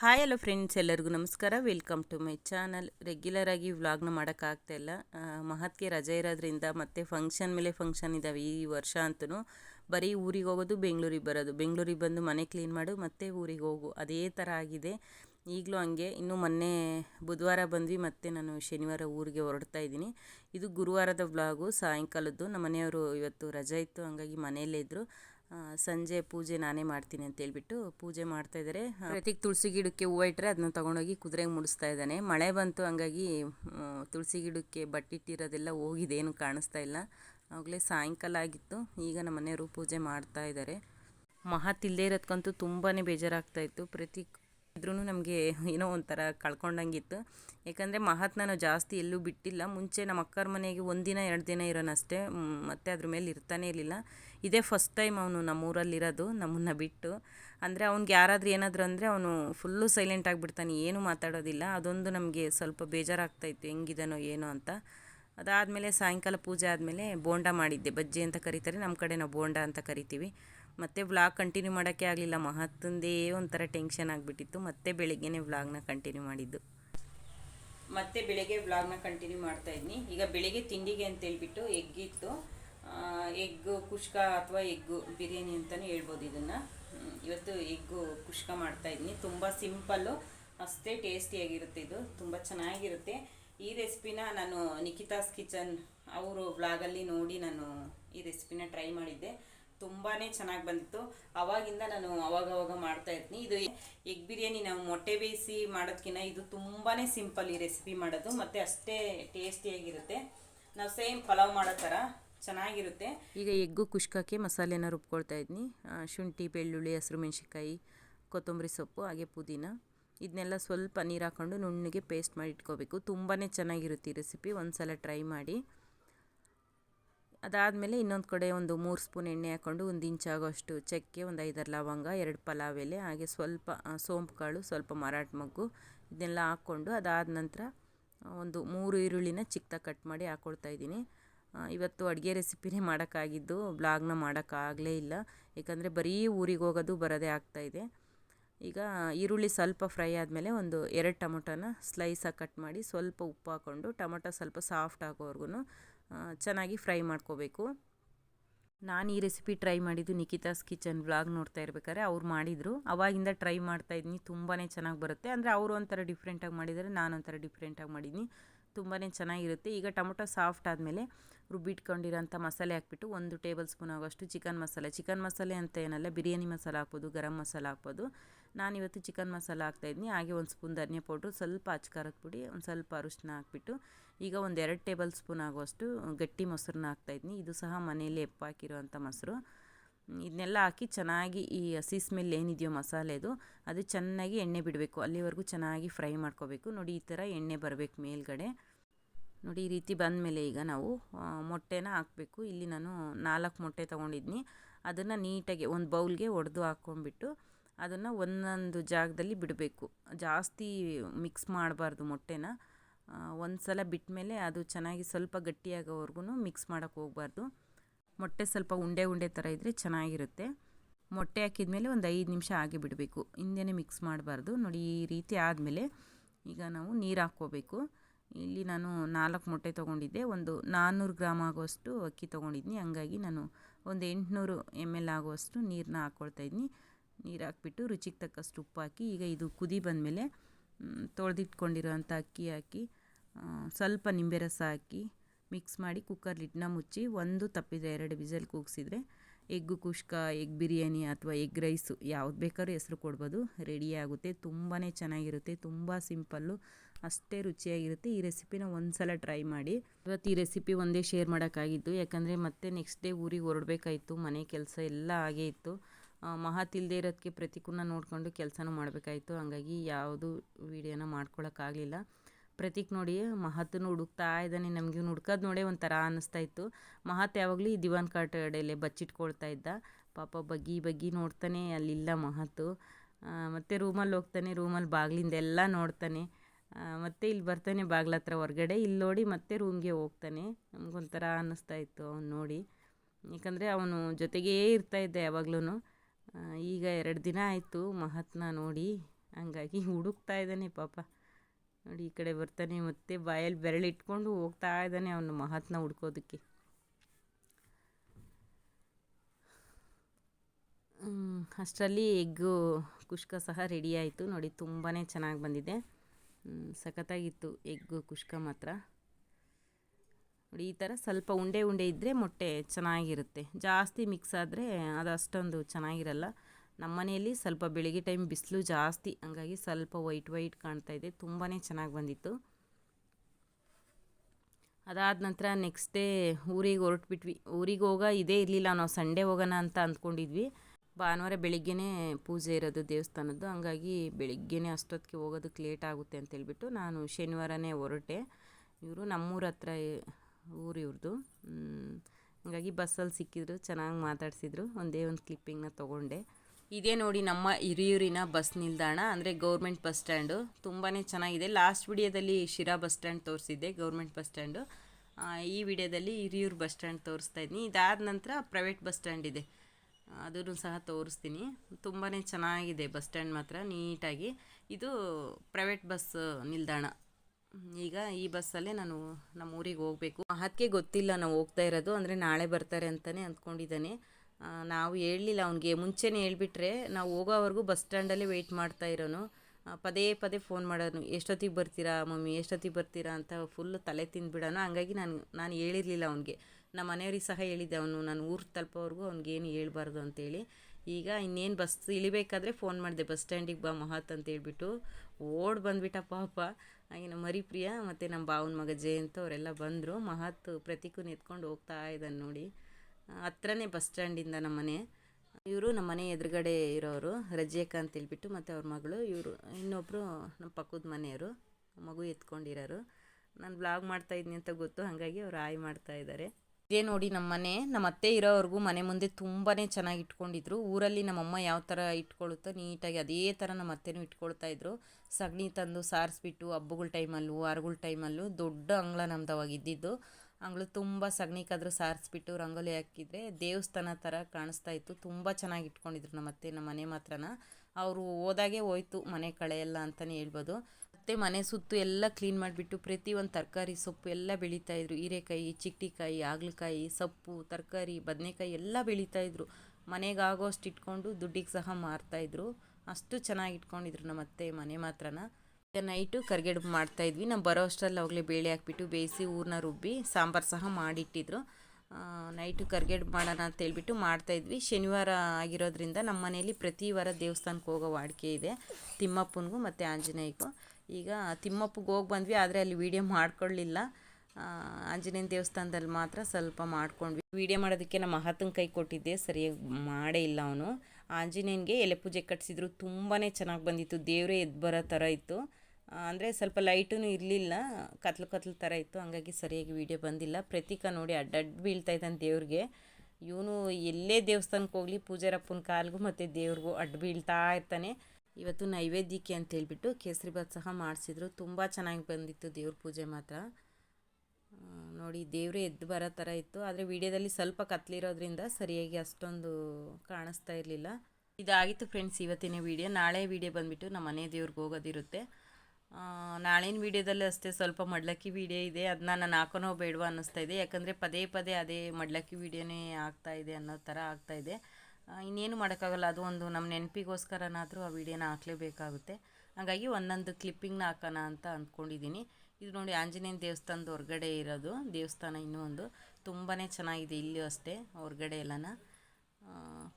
Hi hello friends ಎಲ್ಲರಿಗೂ ನಮಸ್ಕಾರ. Welcome to my channel. Regular ಆಗಿ ವ್ಲಾಗ್ನ ಮಾಡೋಕ್ಕಾಗ್ತಾ ಇಲ್ಲ. ಆ, ಮಹತ್ಗೆ ರಜೆ ಇರೋದ್ರಿಂದ ಮತ್ತೆ ಫಂಕ್ಷನ್ ಮೇಲೆ ಫಂಕ್ಷನ್ ಇದ್ದಾವೆ ಈ ವರ್ಷ ಅಂತೂ ಬರೀ ಊರಿಗೆ ಹೋಗೋದು ಬೆಂಗಳೂರಿಗೆ ಬರೋದು. ಬೆಂಗಳೂರಿಗೆ ಬಂದು ಮನೆ ಕ್ಲೀನ್ ಮಾಡು ಮತ್ತೆ ಊರಿಗೆ ಹೋಗು. ಅದೇ ಥರ ಆಗಿದೆ. ಈಗಲೂ ಹಂಗೆ ಇನ್ನು ಮೊನ್ನೆ ಬುಧವಾರ ಬಂದ್ವಿ ಮತ್ತೆ ನಾನು ಶನಿವಾರ ಊರಿಗೆ ಹೊರಡ್ತಾ ಇದ್ದೀನಿ. ಇದು ಗುರುವಾರದ ವ್ಲಾಗು ಸಾಯಂಕಾಲದ್ದು. ನಮ್ಮ ಮನೆಯವರು ಇವತ್ತು ರಜೆ ಇತ್ತು ಹಂಗಾಗಿ ಮನೆಯಲ್ಲೇ ಇದ್ದರು ಸಂಜೆ ಪೂಜೆ ನಾನೇ ಮಾಡ್ತೀನಿ ಅಂತ ಹೇಳ್ಬಿಟ್ಟು ಪೂಜೆ ಮಾಡ್ತಾ ಇದ್ದಾರೆ. ಪ್ರತಿಕ್ ತುಳಸಿ ಗಿಡಕ್ಕೆ ಹೂವು ಇಟ್ಟರೆ ಅದನ್ನ ತಗೊಂಡೋಗಿ ಕುದುರೆಗೆ ಮುಡಿಸ್ತಾ ಇದ್ದಾನೆ. ಮಳೆ ಬಂತು ಹಂಗಾಗಿ ತುಳಸಿ ಗಿಡಕ್ಕೆ ಬಟ್ಟಿಟ್ಟಿರೋದೆಲ್ಲ ಹೋಗಿದೆ, ಏನು ಕಾಣಿಸ್ತಾ ಇಲ್ಲ. ಆಗಲೇ ಸಾಯಂಕಾಲ ಆಗಿತ್ತು, ಈಗ ನಮ್ಮ ಮನೆಯವರು ಪೂಜೆ ಮಾಡ್ತಾ ಇದ್ದಾರೆ. ಮಹತ್ ಇಲ್ಲದೇ ಇರೋದಕ್ಕಂತೂ ತುಂಬಾ ಬೇಜಾರಾಗ್ತಾ ಇತ್ತು. ಇದ್ರೂ ನಮಗೆ ಏನೋ ಒಂಥರ ಕಳ್ಕೊಂಡಂಗಿತ್ತು. ಯಾಕಂದರೆ ಮಹಾತ್ಮನ ಜಾಸ್ತಿ ಎಲ್ಲೂ ಬಿಟ್ಟಿಲ್ಲ. ಮುಂಚೆ ನಮ್ಮ ಅಕ್ಕರ ಮನೆಗೆ ಒಂದಿನ ಎರಡು ದಿನ ಇರೋನಷ್ಟೇ. ಮತ್ತೆ ಅದ್ರ ಮೇಲೆ ಇರ್ತಾನೇ ಇರಲಿಲ್ಲ. ಇದೇ ಫಸ್ಟ್ ಟೈಮ್ ಅವನು ನಮ್ಮೂರಲ್ಲಿರೋದು ನಮ್ಮನ್ನು ಬಿಟ್ಟು. ಅಂದರೆ ಅವ್ನಿಗೆ ಯಾರಾದರೂ ಏನಾದರೂ ಅಂದರೆ ಅವನು ಫುಲ್ಲು ಸೈಲೆಂಟ್ ಆಗಿಬಿಡ್ತಾನೆ, ಏನೂ ಮಾತಾಡೋದಿಲ್ಲ. ಅದೊಂದು ನಮಗೆ ಸ್ವಲ್ಪ ಬೇಜಾರಾಗ್ತಾಯಿತ್ತು ಹೆಂಗಿದನೋ ಏನೋ ಅಂತ. ಅದಾದಮೇಲೆ ಸಾಯಂಕಾಲ ಪೂಜೆ ಆದಮೇಲೆ ಬೋಂಡ ಮಾಡಿದ್ದೆ. ಬಜ್ಜಿ ಅಂತ ಕರೀತಾರೆ. ನಮ್ಮ ಕಡೆ ನಾವು ಬೋಂಡ ಅಂತ ಕರಿತೀವಿ. ಮತ್ತೆ ವ್ಲಾಗ್ ಕಂಟಿನ್ಯೂ ಮಾಡೋಕ್ಕೆ ಆಗಲಿಲ್ಲ. ಮಹತ್ತಂದೇ ಒಂಥರ ಟೆನ್ಷನ್ ಆಗಿಬಿಟ್ಟಿತ್ತು. ಮತ್ತೆ ಬೆಳಿಗ್ಗೆನೇ ವ್ಲಾಗ್ನ ಕಂಟಿನ್ಯೂ ಮಾಡಿದ್ದು. ಮತ್ತೆ ಬೆಳಿಗ್ಗೆ ವ್ಲಾಗ್ನ ಕಂಟಿನ್ಯೂ ಮಾಡ್ತಾ ಇದ್ನಿ. ಈಗ ಬೆಳಿಗ್ಗೆ ತಿಂಡಿಗೆ ಅಂತ ಹೇಳ್ಬಿಟ್ಟು ಎಗ್ ಇತ್ತು ಎಗ್ ಕುಷ್ಕ ಅಥವಾ ಎಗ್ಗು ಬಿರಿಯಾನಿ ಅಂತಲೇ ಹೇಳ್ಬೋದು ಇದನ್ನು. ಇವತ್ತು ಎಗ್ಗು ಕುಷ್ಕ ಮಾಡ್ತಾ ಇದ್ದೀನಿ ತುಂಬ ಸಿಂಪಲ್ಲು ಅಷ್ಟೇ ಟೇಸ್ಟಿಯಾಗಿರುತ್ತೆ ಇದು. ತುಂಬ ಚೆನ್ನಾಗಿರುತ್ತೆ. ಈ ರೆಸಿಪಿನ ನಾನು ನಿಖಿತಾಸ್ ಕಿಚನ್ ಅವರು ವ್ಲಾಗಲ್ಲಿ ನೋಡಿ ನಾನು ಈ ರೆಸಿಪಿನ ಟ್ರೈ ಮಾಡಿದ್ದೆ. ತುಂಬಾ ಚೆನ್ನಾಗಿ ಬಂದಿತ್ತು. ಅವಾಗಿಂದ ನಾನು ಅವಾಗ ಅವಾಗ ಮಾಡ್ತಾ ಇರ್ತೀನಿ ಇದು ಎಗ್ ಬಿರಿಯಾನಿ ನಾವು ಮೊಟ್ಟೆ ಬೇಯಿಸಿ ಮಾಡೋದಕ್ಕಿಂತ ಇದು ತುಂಬಾ ಸಿಂಪಲ್ ಈ ರೆಸಿಪಿ ಮಾಡೋದು. ಮತ್ತು ಅಷ್ಟೇ ಟೇಸ್ಟಿಯಾಗಿರುತ್ತೆ. ನಾವು ಸೇಮ್ ಪಲಾವ್ ಮಾಡೋ ಥರ ಚೆನ್ನಾಗಿರುತ್ತೆ. ಈಗ ಎಗ್ಗು ಕುಷ್ಕಕ್ಕೆ ಮಸಾಲೆನ ರುಬ್ಕೊಳ್ತಾ ಇದ್ನಿ. ಶುಂಠಿ, ಬೆಳ್ಳುಳ್ಳಿ, ಹಸಿರು ಮೆಣಸಿನ್ಕಾಯಿ, ಕೊತ್ತಂಬರಿ ಸೊಪ್ಪು, ಹಾಗೆ ಪುದೀನ. ಇದನ್ನೆಲ್ಲ ಸ್ವಲ್ಪ ನೀರು ಹಾಕ್ಕೊಂಡು ನುಣ್ಣಗೆ ಪೇಸ್ಟ್ ಮಾಡಿ ಇಟ್ಕೋಬೇಕು. ತುಂಬಾ ಚೆನ್ನಾಗಿರುತ್ತೆ ಈ ರೆಸಿಪಿ. ಒಂದು ಸಲ ಟ್ರೈ ಮಾಡಿ. ಅದಾದಮೇಲೆ ಇನ್ನೊಂದು ಕಡೆ ಒಂದು ಮೂರು ಸ್ಪೂನ್ ಎಣ್ಣೆ ಹಾಕ್ಕೊಂಡು ಒಂದು ಇಂಚಾಗೋಷ್ಟು ಚಕ್ಕೆ, ಒಂದು ಐದಾರು ಲವಂಗ, ಎರಡು ಪಲಾವ್ ಎಲೆ, ಹಾಗೆ ಸ್ವಲ್ಪ ಸೋಂಪು ಕಾಳು, ಸ್ವಲ್ಪ ಮರಾಠ ಮಗ್ಗು ಇದನ್ನೆಲ್ಲ ಹಾಕ್ಕೊಂಡು ಅದಾದ ನಂತರ ಒಂದು ಮೂರು ಈರುಳ್ಳಿನ ಚಿಕ್ಕದಾಗಿ ಕಟ್ ಮಾಡಿ ಹಾಕ್ಕೊಳ್ತಾ ಇದ್ದೀನಿ. ಇವತ್ತು ಅಡುಗೆ ರೆಸಿಪಿನೇ ಮಾಡೋಕ್ಕಾಗಿದ್ದು, ಬ್ಲಾಗ್ನ ಮಾಡೋಕ್ಕಾಗಲೇ ಇಲ್ಲ. ಏಕೆಂದರೆ ಬರೀ ಊರಿಗೆ ಹೋಗೋದು ಬರೋದೇ ಆಗ್ತಾಯಿದೆ ಈಗ ಈರುಳ್ಳಿ ಸ್ವಲ್ಪ ಫ್ರೈ ಆದಮೇಲೆ ಒಂದು ಎರಡು ಟೊಮೊಟೊನ ಸ್ಲೈಸಾಗಿ ಕಟ್ ಮಾಡಿ ಸ್ವಲ್ಪ ಉಪ್ಪು ಹಾಕ್ಕೊಂಡು ಟೊಮೊಟೊ ಸ್ವಲ್ಪ ಸಾಫ್ಟ್ ಆಗೋವರೆಗೂ ಚೆನ್ನಾಗಿ ಫ್ರೈ ಮಾಡ್ಕೋಬೇಕು. ನಾನು ಈ ರೆಸಿಪಿ ಟ್ರೈ ಮಾಡಿದ್ದು ನಿಖಿತಾಸ್ ಕಿಚನ್ ವ್ಲಾಗ್ ನೋಡ್ತಾ ಇರ್ಬೇಕಾದ್ರೆ ಅವ್ರು ಮಾಡಿದರು. ಅವಾಗಿಂದ ಟ್ರೈ ಮಾಡ್ತಾ ಇದ್ದೀನಿ ತುಂಬಾ ಚೆನ್ನಾಗಿ ಬರುತ್ತೆ. ಅಂದರೆ ಅವರು ಒಂಥರ ಡಿಫ್ರೆಂಟಾಗಿ ಮಾಡಿದರೆ ನಾನು ಒಂಥರ ಡಿಫ್ರೆಂಟಾಗಿ ಮಾಡಿದ್ದೀನಿ ತುಂಬಾ ಚೆನ್ನಾಗಿರುತ್ತೆ. ಈಗ ಟೊಮೊಟೊ ಸಾಫ್ಟ್ ಆದಮೇಲೆ ರುಬ್ಬಿಟ್ಕೊಂಡಿರೋಂಥ ಮಸಾಲೆ ಹಾಕ್ಬಿಟ್ಟು ಒಂದು ಟೇಬಲ್ ಸ್ಪೂನ್ ಆಗೋಷ್ಟು ಚಿಕನ್ ಮಸಾಲೆ. ಚಿಕನ್ ಮಸಾಲೆ ಅಂತ ಏನಲ್ಲ, ಬಿರಿಯಾನಿ ಮಸಾಲೆ ಹಾಕ್ಬೋದು, ಗರಂ ಮಸಾಲೆ ಹಾಕ್ಬೋದು. ನಾನಿವತ್ತು ಚಿಕನ್ ಮಸಾಲ ಹಾಕ್ತಾಯಿದ್ದೀನಿ. ಹಾಗೆ ಒಂದು ಸ್ಪೂನ್ ಧನಿಯಾ ಪೌಡ್ರು, ಸ್ವಲ್ಪ ಅಚ್ಕಾರದ ಪುಡಿ, ಒಂದು ಸ್ವಲ್ಪ ಅರಿಶಿನ ಹಾಕ್ಬಿಟ್ಟು, ಈಗ ಒಂದು ಎರಡು ಟೇಬಲ್ ಸ್ಪೂನ್ ಆಗುವಷ್ಟು ಗಟ್ಟಿ ಮೊಸರನ್ನ ಹಾಕ್ತಾಯಿದ್ದೀನಿ. ಇದು ಸಹ ಮನೆಯಲ್ಲಿ ಎಪ್ಪಾಕಿರೋಂಥ ಮೊಸರು. ಇದನ್ನೆಲ್ಲ ಹಾಕಿ ಚೆನ್ನಾಗಿ ಈ ಹಸಿ ಸ್ಮೆಲ್ ಏನಿದೆಯೋ ಮಸಾಲೆದು ಅದು ಚೆನ್ನಾಗಿ ಎಣ್ಣೆ ಬಿಡಬೇಕು. ಅಲ್ಲಿವರೆಗೂ ಚೆನ್ನಾಗಿ ಫ್ರೈ ಮಾಡ್ಕೋಬೇಕು. ನೋಡಿ, ಈ ಥರ ಎಣ್ಣೆ ಬರಬೇಕು ಮೇಲ್ಗಡೆ. ನೋಡಿ, ಈ ರೀತಿ ಬಂದ ಮೇಲೆ ಈಗ ನಾವು ಮೊಟ್ಟೆನ ಹಾಕಬೇಕು. ಇಲ್ಲಿ ನಾನು ನಾಲ್ಕು ಮೊಟ್ಟೆ ತೊಗೊಂಡಿದ್ದೀನಿ. ಅದನ್ನು ನೀಟಾಗಿ ಒಂದು ಬೌಲ್ಗೆ ಒಡೆದು ಹಾಕ್ಕೊಂಡ್ಬಿಟ್ಟು ಅದನ್ನು ಒಂದೊಂದು ಜಾಗದಲ್ಲಿ ಬಿಡಬೇಕು. ಜಾಸ್ತಿ ಮಿಕ್ಸ್ ಮಾಡಬಾರ್ದು ಮೊಟ್ಟೆನ. ಒಂದು ಸಲ ಬಿಟ್ಟ ಮೇಲೆ ಅದು ಚೆನ್ನಾಗಿ ಸ್ವಲ್ಪ ಗಟ್ಟಿಯಾಗೋವರೆಗೂ ಮಿಕ್ಸ್ ಮಾಡೋಕ್ಕೆ ಹೋಗಬಾರ್ದು. ಮೊಟ್ಟೆ ಸ್ವಲ್ಪ ಉಂಡೆ ಉಂಡೆ ಥರ ಇದ್ದರೆ ಚೆನ್ನಾಗಿರುತ್ತೆ. ಮೊಟ್ಟೆ ಹಾಕಿದ ಮೇಲೆ ಒಂದು ಐದು ನಿಮಿಷ ಹಾಗೆ ಬಿಡಬೇಕು. ಹಿಂದೆನೇ ಮಿಕ್ಸ್ ಮಾಡಬಾರ್ದು. ನೋಡಿ ಈ ರೀತಿ ಆದಮೇಲೆ ಈಗ ನಾವು ನೀರು ಹಾಕ್ಕೋಬೇಕು. ಇಲ್ಲಿ ನಾನು ನಾಲ್ಕು ಮೊಟ್ಟೆ ತೊಗೊಂಡಿದ್ದೆ. ಒಂದು ನಾನ್ನೂರು ಗ್ರಾಮ್ ಆಗುವಷ್ಟು ಅಕ್ಕಿ ತೊಗೊಂಡಿದ್ದೀನಿ ಹಂಗಾಗಿ ನಾನು ಒಂದು ಎಂಟುನೂರು ಎಂ ಎಲ್ ಆಗುವಷ್ಟು ನೀರನ್ನ ಹಾಕ್ಕೊಳ್ತಾ ಇದ್ನಿ. ನೀರು ಹಾಕ್ಬಿಟ್ಟು ರುಚಿಗೆ ತಕ್ಕಷ್ಟು ಉಪ್ಪು ಹಾಕಿ ಈಗ ಇದು ಕುದಿ ಬಂದಮೇಲೆ ತೊಳೆದಿಟ್ಕೊಂಡಿರೋಂಥ ಅಕ್ಕಿ ಹಾಕಿ ಸ್ವಲ್ಪ ನಿಂಬೆ ರಸ ಹಾಕಿ ಮಿಕ್ಸ್ ಮಾಡಿ ಕುಕ್ಕರ್ ಲಿಡ್ನ ಮುಚ್ಚಿ ಒಂದು ತಪ್ಪಿದ ಎರಡು ವಿಸಲ್ ಕೂಗಿಸಿದ್ರೆ ಎಗ್ ಕುಷ್ಕ, ಎಗ್ ಬಿರಿಯಾನಿ ಅಥವಾ ಎಗ್ ರೈಸು ಯಾವ್ದು ಬೇಕಾದ್ರೂ ಹೆಸರು ಕೊಡ್ಬೋದು. ರೆಡಿ ಆಗುತ್ತೆ ತುಂಬಾ ಚೆನ್ನಾಗಿರುತ್ತೆ, ತುಂಬ ಸಿಂಪಲ್ಲು, ಅಷ್ಟೇ ರುಚಿಯಾಗಿರುತ್ತೆ. ಈ ರೆಸಿಪಿನ ಒಂದು ಸಲ ಟ್ರೈ ಮಾಡಿ. ಇವತ್ತು ಈ ರೆಸಿಪಿ ಒಂದೇ ಶೇರ್ ಮಾಡೋಕ್ಕಾಗಿತ್ತು ಯಾಕಂದರೆ ಮತ್ತೆ ನೆಕ್ಸ್ಟ್ ಡೇ ಊರಿಗೆ ಹೊರಡಬೇಕಾಯಿತು, ಮನೆ ಕೆಲಸ ಎಲ್ಲ ಆಗೇ ಇತ್ತು. ಆ, ಮಹತ್ ಇಲ್ಲದೆ ಇರೋದಕ್ಕೆ ಪ್ರತಿಕೂನ ನೋಡಿಕೊಂಡು ಕೆಲಸನೂ ಮಾಡಬೇಕಾಯಿತು. ಹಂಗಾಗಿ ಯಾವುದು ವೀಡಿಯೋನ ಮಾಡ್ಕೊಳಕ್ಕಾಗಲಿಲ್ಲ. ಪ್ರತೀಕ್ ನೋಡಿ ಮಹತ್ನು ಹುಡುಕ್ತಾ ಇದ್ದಾನೆ. ನಮಗೆ ಹುಡ್ಕೋದು ನೋಡೇ ಒಂಥರ ಅನ್ನಿಸ್ತಾ ಇತ್ತು ಮಹತ್ ಯಾವಾಗಲೂ ಈ ದಿವಾನ್ ಕಾಟಡೆಲೆ ಬಚ್ಚಿಟ್ಕೊಳ್ತಾ ಇದ್ದ. ಪಾಪ ಬಗ್ಗಿ ಬಗ್ಗಿ ನೋಡ್ತಾನೆ ಅಲ್ಲಿಲ್ಲ ಮಹತ್ತು. ಮತ್ತು ರೂಮಲ್ಲಿ ಹೋಗ್ತಾನೆ ರೂಮಲ್ಲಿ ಬಾಗಿಲಿಂದ ಎಲ್ಲ ನೋಡ್ತಾನೆ. ಮತ್ತು ಮತ್ತೆ ಇಲ್ಲಿ ಬರ್ತಾನೆ ಬಾಗ್ಲ ಹತ್ರ ಹೊರಗಡೆ. ಇಲ್ಲಿ ನೋಡಿ ಮತ್ತೆ ರೂಮ್ಗೆ ಹೋಗ್ತಾನೆ. ನಮಗೊಂಥರ ಅನ್ನಿಸ್ತಾ ಇತ್ತು ಅವ್ನು ನೋಡಿ. ಯಾಕಂದರೆ ಅವನು ಜೊತೆಗೇ ಇರ್ತಾ ಇದ್ದೆ ಯಾವಾಗ್ಲೂ ಈಗ ಎರಡು ದಿನ ಆಯಿತು ಮಹತ್ನ ನೋಡಿ, ಹಂಗಾಗಿ ಹುಡುಕ್ತಾ ಇದ್ದಾನೆ ಪಾಪ. ನೋಡಿ, ಈ ಕಡೆ ಬರ್ತಾನೆ, ಮತ್ತೆ ಬಾಯಲ್ಲಿ ಬೆರಳಿಟ್ಕೊಂಡು ಹೋಗ್ತಾ ಇದ್ದಾನೆ ಅವನು ಮಹಾತ್ನ ಹುಡ್ಕೋದಕ್ಕೆ. ಅಷ್ಟರಲ್ಲಿ ಎಗ್ಗು ಕುಷ್ಕ ಸಹ ರೆಡಿ ಆಯಿತು. ನೋಡಿ ತುಂಬಾ ಚೆನ್ನಾಗಿ ಬಂದಿದೆ. ಸಖತ್ತಾಗಿತ್ತು ಎಗ್ಗು ಕುಷ್ಕ ಮಾತ್ರ. ನೋಡಿ, ಈ ಥರ ಸ್ವಲ್ಪ ಉಂಡೆ ಉಂಡೆ ಇದ್ದರೆ ಮೊಟ್ಟೆ ಚೆನ್ನಾಗಿರುತ್ತೆ. ಜಾಸ್ತಿ ಮಿಕ್ಸ್ ಆದರೆ ಅದು ಅಷ್ಟೊಂದು ಚೆನ್ನಾಗಿರಲ್ಲ. ನಮ್ಮ ಮನೆಯಲ್ಲಿ ಸ್ವಲ್ಪ ಬೆಳಿಗ್ಗೆ ಟೈಮ್ ಬಿಸಿಲು ಜಾಸ್ತಿ, ಹಂಗಾಗಿ ಸ್ವಲ್ಪ ವೈಟ್ ವೈಟ್ ಕಾಣ್ತಾ ಇದೆ. ತುಂಬಾ ಚೆನ್ನಾಗಿ ಬಂದಿತ್ತು. ಅದಾದ ನಂತರ ನೆಕ್ಸ್ಟ್ ಡೇ ಊರಿಗೆ ಹೊರಟ್ಬಿಟ್ವಿ. ಊರಿಗೆ ಹೋಗ ಇದೇ ಇರಲಿಲ್ಲ. ನಾವು ಸಂಡೇ ಹೋಗೋಣ ಅಂತ ಅಂದ್ಕೊಂಡಿದ್ವಿ. ಭಾನುವಾರ ಬೆಳಿಗ್ಗೆನೇ ಪೂಜೆ ಇರೋದು ದೇವಸ್ಥಾನದ್ದು. ಹಂಗಾಗಿ ಬೆಳಿಗ್ಗೆನೇ ಅಷ್ಟೊತ್ತಿಗೆ ಹೋಗೋದಕ್ಕೆ ಲೇಟ್ ಆಗುತ್ತೆ ಅಂತೇಳ್ಬಿಟ್ಟು ನಾನು ಶನಿವಾರನೇ ಹೊರಟೆ. ಇವರು ನಮ್ಮೂರ ಹತ್ರ ಊರು ಇವ್ರದ್ದು ಹಂಗಾಗಿ ಬಸ್ಸಲ್ಲಿ ಸಿಕ್ಕಿದ್ರು, ಚೆನ್ನಾಗಿ ಮಾತಾಡಿಸಿದ್ರು. ಒಂದೇ ಒಂದು ಕ್ಲಿಪ್ಪಿಂಗ್ನ ತೊಗೊಂಡೆ. ಇದೇ ನೋಡಿ ನಮ್ಮ ಹಿರಿಯೂರಿನ ಬಸ್ ನಿಲ್ದಾಣ, ಅಂದರೆ ಗೌರ್ಮೆಂಟ್ ಬಸ್ ಸ್ಟ್ಯಾಂಡು. ತುಂಬಾ ಚೆನ್ನಾಗಿದೆ. ಲಾಸ್ಟ್ ವಿಡಿಯೋದಲ್ಲಿ ಶಿರಾ ಬಸ್ ಸ್ಟ್ಯಾಂಡ್ ತೋರಿಸಿದ್ದೆ, ಗೌರ್ಮೆಂಟ್ ಬಸ್ ಸ್ಟ್ಯಾಂಡು. ಈ ವಿಡಿಯೋದಲ್ಲಿ ಹಿರಿಯೂರು ಬಸ್ ಸ್ಟ್ಯಾಂಡ್ ತೋರಿಸ್ತಾ ಇದ್ದೀನಿ ಇದಾದ ನಂತರ ಪ್ರೈವೇಟ್ ಬಸ್ ಸ್ಟ್ಯಾಂಡ್ ಇದೆ. ಅದನ್ನು ಸಹ ತೋರಿಸ್ತೀನಿ. ತುಂಬಾ ಚೆನ್ನಾಗಿದೆ ಬಸ್ ಸ್ಟ್ಯಾಂಡ್ ಮಾತ್ರ, ನೀಟಾಗಿ. ಇದು ಪ್ರೈವೇಟ್ ಬಸ್ ನಿಲ್ದಾಣ. ಈಗ ಈ ಬಸ್ಸಲ್ಲೇ ನಾನು ನಮ್ಮ ಊರಿಗೆ ಹೋಗಬೇಕು. ಅದಕ್ಕೆ ಗೊತ್ತಿಲ್ಲ ನಾವು ಹೋಗ್ತಾ ಇರೋದು, ಅಂದರೆ ನಾಳೆ ಬರ್ತಾರೆ ಅಂತಲೇ ಅಂದ್ಕೊಂಡಿದ್ದಾನೆ. ನಾವು ಹೇಳಲಿಲ್ಲ ಅವನಿಗೆ. ಮುಂಚೆನೇ ಹೇಳ್ಬಿಟ್ರೆ ನಾವು ಹೋಗೋವರೆಗೂ ಬಸ್ ಸ್ಟ್ಯಾಂಡಲ್ಲೇ ವೆಯ್ಟ್ ಮಾಡ್ತಾ ಇರೋನು. ಪದೇ ಪದೇ ಫೋನ್ ಮಾಡೋನು. ಎಷ್ಟೊತ್ತಿಗೆ ಬರ್ತೀರಾ ಮಮ್ಮಿ? ಎಷ್ಟೊತ್ತಿಗೆ ಬರ್ತೀರಾ? ಅಂತ ಫುಲ್ ತಲೆ ತಿಂದುಬಿಡೋನು. ಹಂಗಾಗಿ ನಾನು ನಾನು ಹೇಳಿರಲಿಲ್ಲ ಅವನಿಗೆ. ನಮ್ಮ ಮನೆಯವ್ರಿಗೆ ಸಹ ಹೇಳಿದ್ದೆ ಅವನು. ನಾನು ಊರು ತಲುಪೋವರೆಗೂ ಅವ್ನಿಗೇನು ಹೇಳ್ಬಾರ್ದು ಅಂತೇಳಿ. ಈಗ ಇನ್ನೇನು ಬಸ್ ಇಳಿಬೇಕಾದ್ರೆ ಫೋನ್ ಮಾಡಿದೆ. ಬಸ್ ಸ್ಟ್ಯಾಂಡಿಗೆ ಬಾ ಮಹತ್ ಅಂತ ಹೇಳ್ಬಿಟ್ಟು ಓಡ್ ಬಂದ್ಬಿಟ್ಟ ಪಾಪ ಹಾಗೆ ನಮ್ಮ ಮರಿಪ್ರಿಯ ಮತ್ತು ನಮ್ಮ ಬಾವನ ಮಗ ಜಯಂತ ಅವರೆಲ್ಲ ಬಂದರು. ಮಹತ್ ಪ್ರತೀಕು ಎತ್ಕೊಂಡು ಹೋಗ್ತಾ ಇದ್ದಾನೆ ನೋಡಿ. ಹತ್ರನೇ ಬಸ್ ಸ್ಟ್ಯಾಂಡಿಂದ ನಮ್ಮ ಮನೆ. ಇವರು ನಮ್ಮ ಮನೆ ಎದುರುಗಡೆ ಇರೋರು, ರಜೇಕ ಅಂತ ಹೇಳ್ಬಿಟ್ಟು ಮತ್ತು ಅವ್ರ ಮಗಳು, ಇವರು ಇನ್ನೊಬ್ಬರು ನಮ್ಮ ಪಕ್ಕದ ಮನೆಯವರು, ಮಗು ಎತ್ಕೊಂಡಿರೋರು. ನಾನು ಬ್ಲಾಗ್ ಮಾಡ್ತಾ ಇದ್ದೀನಿ ಅಂತ ಗೊತ್ತು, ಹಾಗಾಗಿ ಅವ್ರು ಆಯ್ ಮಾಡ್ತಾ ಇದ್ದಾರೆ ಇದೇ ನೋಡಿ ನಮ್ಮ ಮನೆ. ನಮ್ಮ ಅತ್ತೆ ಇರೋವರೆಗೂ ಮನೆ ಮುಂದೆ ತುಂಬಾ ಚೆನ್ನಾಗಿ ಇಟ್ಕೊಂಡಿದ್ರು. ಊರಲ್ಲಿ ನಮ್ಮಮ್ಮ ಯಾವ ಥರ ಇಟ್ಕೊಳುತ್ತೋ ನೀಟಾಗಿ ಅದೇ ಥರ ನಮ್ಮ ಅತ್ತೆನೂ ಇಟ್ಕೊಳ್ತಾ ಇದ್ರು. ಸಗಣಿ ತಂದು ಸಾರಿಸ್ಬಿಟ್ಟು ಹಬ್ಬಗಳ ಟೈಮಲ್ಲೂ, ವಾರಗಳ ಟೈಮಲ್ಲೂ ದೊಡ್ಡ ಅಂಗಳ ನಮ್ದು ಅವಾಗ ಇದ್ದಿದ್ದು. ಅಂಗಳು ತುಂಬ ಸಗಣಿ ಕದ್ರು ಸಾರಿಸ್ಬಿಟ್ಟು ರಂಗೋಲಿ ಹಾಕಿದರೆ ದೇವಸ್ಥಾನ ಥರ ಕಾಣಿಸ್ತಾ ಇತ್ತು. ತುಂಬ ಚೆನ್ನಾಗಿ ಇಟ್ಕೊಂಡಿದ್ರು ನಮ್ಮ ಅತ್ತೆ, ನಮ್ಮ ಮನೆ ಮಾತ್ರನ. ಅವರು ಹೋದಾಗೆ ಹೋಯ್ತು ಮನೆ ಕಳೆಯಲ್ಲ ಅಂತಲೇ ಹೇಳ್ಬೋದು. ಮತ್ತು ಮನೆ ಸುತ್ತು ಎಲ್ಲ ಕ್ಲೀನ್ ಮಾಡಿಬಿಟ್ಟು ಪ್ರತಿ ಒಂದು ತರಕಾರಿ ಸೊಪ್ಪು ಎಲ್ಲ ಬೆಳೀತಾಯಿದ್ರು ಹೀರೆಕಾಯಿ ಚಿಕ್ಟಿಕಾಯಿ ಹಾಗಲಕಾಯಿ, ಸೊಪ್ಪು, ತರಕಾರಿ, ಬದನೆಕಾಯಿ ಎಲ್ಲ ಬೆಳೀತಾಯಿದ್ರು ಮನೆಗೆ ಅಷ್ಟು ಇಟ್ಕೊಂಡು ದುಡ್ಡಿಗೆ ಸಹ ಮಾರ್ತಾಯಿದ್ರು ಅಷ್ಟು ಚೆನ್ನಾಗಿ ಇಟ್ಕೊಂಡಿದ್ರು ನಮ್ಮ ಅತ್ತೆ ಮನೆ ಮಾತ್ರನ. ನೈಟು ಕರ್ಗೆಡ್ಬು ಮಾಡ್ತಾಯಿದ್ವಿ ನಾವು ಬರೋ ಅಷ್ಟರಲ್ಲಿ ಅವಾಗಲೇ ಬೇಳೆ ಹಾಕ್ಬಿಟ್ಟು ಬೇಯಿಸಿ ಊರನ್ನ ರುಬ್ಬಿ ಸಾಂಬಾರು ಸಹ ಮಾಡಿಟ್ಟಿದ್ರು. ನೈಟು ಕರ್ಗೆಡ್ ಮಾಡೋಣ ಅಂತ ಹೇಳ್ಬಿಟ್ಟು ಮಾಡ್ತಾಯಿದ್ವಿ ಶನಿವಾರ ಆಗಿರೋದ್ರಿಂದ ನಮ್ಮ ಮನೆಯಲ್ಲಿ ಪ್ರತಿ ವಾರ ದೇವಸ್ಥಾನಕ್ಕೆ ಹೋಗೋ ವಾಡಿಕೆ ಇದೆ. ತಿಮ್ಮಪ್ಪನಿಗೂ ಮತ್ತು ಆಂಜನೇಯಗೂ ಈಗ ತಿಮ್ಮಪ್ಪಗೆ ಹೋಗಿ ಬಂದ್ವಿ, ಆದರೆ ಅಲ್ಲಿ ವೀಡಿಯೋ ಮಾಡ್ಕೊಳ್ಳಿಲ್ಲ ಆಂಜನೇಯನ ದೇವಸ್ಥಾನದಲ್ಲಿ ಮಾತ್ರ ಸ್ವಲ್ಪ ಮಾಡ್ಕೊಂಡ್ವಿ. ವೀಡಿಯೋ ಮಾಡೋದಕ್ಕೆ ನಮ್ಮ ಮಹತನ ಕೈ ಕೊಟ್ಟಿದ್ದೆ, ಸರಿಯಾಗಿ ಮಾಡೇ ಇಲ್ಲ ಅವನು. ಆಂಜನೇಯನಿಗೆ ಎಲೆ ಪೂಜೆ ಕಟ್ಟಿಸಿದ್ರು ತುಂಬಾ ಚೆನ್ನಾಗಿ ಬಂದಿತ್ತು. ದೇವರೇ ಎದ್ದು ಬರೋ ಥರ ಇತ್ತು. ಅಂದರೆ ಸ್ವಲ್ಪ ಲೈಟೂ ಇರಲಿಲ್ಲ, ಕತ್ಲು ಕತ್ಲು ಥರ ಇತ್ತು. ಹಾಗಾಗಿ ಸರಿಯಾಗಿ ವೀಡಿಯೋ ಬಂದಿಲ್ಲ. ಪ್ರತೀಕ ನೋಡಿ ಅಡ್ಡಡ್ಡು ಬೀಳ್ತಾ ಇದ್ದಾನೆ ದೇವ್ರಿಗೆ. ಇವನು ಎಲ್ಲೇ ದೇವಸ್ಥಾನಕ್ಕೆ ಹೋಗಲಿ, ಪೂಜಾರಪ್ಪನ ಕಾಲಿಗೂ ಮತ್ತು ದೇವ್ರಿಗೂ ಅಡ್ಡ ಬೀಳ್ತಾ ಇರ್ತಾನೆ. ಇವತ್ತು ನೈವೇದ್ಯಕ್ಕೆ ಅಂತ ಹೇಳಿಬಿಟ್ಟು ಕೇಸರಿಬಾತ್ ಸಹ ಮಾಡಿಸಿದ್ರು. ತುಂಬ ಚೆನ್ನಾಗಿ ಬಂದಿತ್ತು ದೇವ್ರ ಪೂಜೆ ಮಾತ್ರ. ನೋಡಿ, ದೇವರೇ ಎದ್ದು ಬರೋ ಥರ ಇತ್ತು. ಆದರೆ ವಿಡಿಯೋದಲ್ಲಿ ಸ್ವಲ್ಪ ಕತ್ಲಿರೋದ್ರಿಂದ ಸರಿಯಾಗಿ ಅಷ್ಟೊಂದು ಕಾಣಿಸ್ತಾ ಇರಲಿಲ್ಲ. ಇದಾಗಿತ್ತು ಫ್ರೆಂಡ್ಸ್ ಇವತ್ತಿನ ವೀಡಿಯೋ. ನಾಳೆ ವೀಡಿಯೋ ಬಂದುಬಿಟ್ಟು ನಮ್ಮ ಮನೆ ದೇವ್ರಿಗೆ ಹೋಗೋದಿರುತ್ತೆ. ನಾಳಿನ ವೀಡಿಯೋದಲ್ಲಿ ಅಷ್ಟೇ ಸ್ವಲ್ಪ ಮಡ್ಲಕ್ಕಿ ವೀಡಿಯೋ ಇದೆ. ಅದನ್ನ ನಾನು ಹಾಕೋನೋ ಬೇಡವಾ ಅನ್ನಿಸ್ತಾ ಇದೆ. ಯಾಕಂದರೆ ಪದೇ ಪದೇ ಅದೇ ಮಡ್ಲಕ್ಕಿ ವೀಡಿಯೋನೇ ಆಗ್ತಾ ಇದೆ ಅನ್ನೋ ಥರ ಆಗ್ತಾಯಿದೆ ಇನ್ನೇನು ಮಾಡೋಕ್ಕಾಗಲ್ಲ, ಅದು ಒಂದು ನಮ್ಮ ನೆನಪಿಗೋಸ್ಕರನಾದರೂ ಆ ವಿಡಿಯೋನ ಹಾಕ್ಲೇಬೇಕಾಗುತ್ತೆ. ಹಾಗಾಗಿ ಒಂದೊಂದು ಕ್ಲಿಪ್ಪಿಂಗ್ನ ಹಾಕೋಣ ಅಂತ ಅಂದ್ಕೊಂಡಿದ್ದೀನಿ. ಇದು ನೋಡಿ ಆಂಜನೇಯನ ದೇವಸ್ಥಾನದ ಹೊರಗಡೆ ಇರೋದು, ದೇವಸ್ಥಾನ ಇನ್ನೂ ಒಂದು. ತುಂಬಾ ಚೆನ್ನಾಗಿದೆ ಇಲ್ಲೂ ಅಷ್ಟೇ ಹೊರಗಡೆ ಎಲ್ಲನ.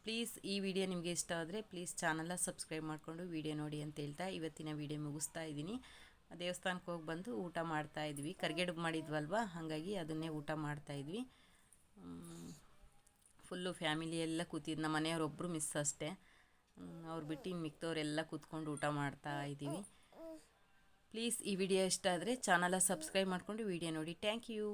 ಪ್ಲೀಸ್ ಈ ವಿಡಿಯೋ ನಿಮಗೆ ಇಷ್ಟ ಆದರೆ ಪ್ಲೀಸ್ ಚಾನಲ್ನ ಸಬ್ಸ್ಕ್ರೈಬ್ ಮಾಡಿಕೊಂಡು ವಿಡಿಯೋ ನೋಡಿ ಅಂತ ಹೇಳ್ತಾ ಇವತ್ತಿನ ವಿಡಿಯೋ ಮುಗಿಸ್ತಾ ಇದ್ದೀನಿ. ದೇವಸ್ಥಾನಕ್ಕೆ ಹೋಗಿ ಬಂದು ಊಟ ಮಾಡ್ತಾ ಇದ್ವಿ. ಮಾಡಿದ್ವಲ್ವ? ಹಾಗಾಗಿ ಅದನ್ನೇ ಊಟ ಮಾಡ್ತಾಯಿದ್ವಿ ಫುಲ್ಲು ಫ್ಯಾಮಿಲಿ ಎಲ್ಲ ಕೂತಿದ್ದು ನಮ್ಮ ಮನೆಯವರೊಬ್ಬರು ಮಿಸ್ ಅಷ್ಟೇ. ಅವ್ರು ಬಿಟ್ಟು ಇನ್ನು ಕೂತ್ಕೊಂಡು ಊಟ ಮಾಡ್ತಾ ಇದ್ದೀವಿ. ಪ್ಲೀಸ್ ಈ ವಿಡಿಯೋ ಇಷ್ಟ ಆದರೆ ಚಾನಲ ಸಬ್ಸ್ಕ್ರೈಬ್ ಮಾಡಿಕೊಂಡು ವಿಡಿಯೋ ನೋಡಿ. Thank you